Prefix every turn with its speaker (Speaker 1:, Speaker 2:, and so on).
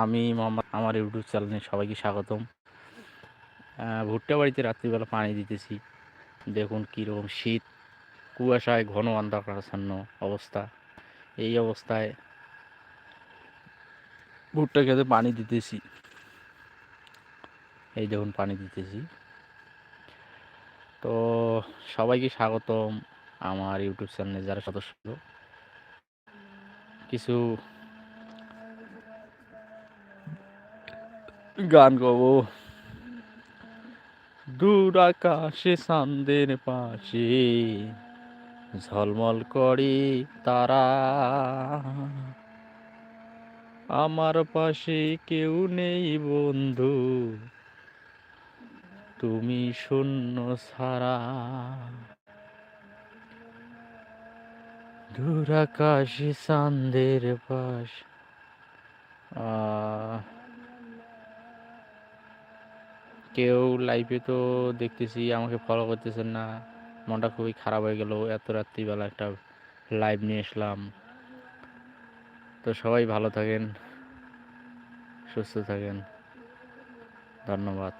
Speaker 1: আমি মোহাম্মদ আমার ইউটিউব চ্যানেলে সবাইকে স্বাগতম। ভুট্টা বাড়িতে রাত্রিবেলা পানি দিতেছি। দেখুন কীরকম শীত, কুয়াশায় ঘন অন্ধকারাচ্ছন্ন অবস্থা। এই অবস্থায় ভুট্টা খেতে পানি দিতেছি। এই দেখুন পানি দিতেছি। তো সবাইকে স্বাগতম আমার ইউটিউব চ্যানেলে, যারা সদস্য। কিছু গান গাবো। দূর আকাশে চাঁদের পাশে ঝলমল করে তারা। আমার পাশে কেউ নেই বন্ধু তুমি শূন্য ছাড়া। দূর আকাশে চাঁদের পাশ আহ, কেউ লাইভে তো দেখতেছি, আমাকে ফলো করতেছেন না। মনটা খুবই খারাপ হয়ে গেল। এত রাত্রিবেলা একটা লাইভ নিয়ে আসলাম। তো সবাই ভালো থাকেন, সুস্থ থাকেন। ধন্যবাদ।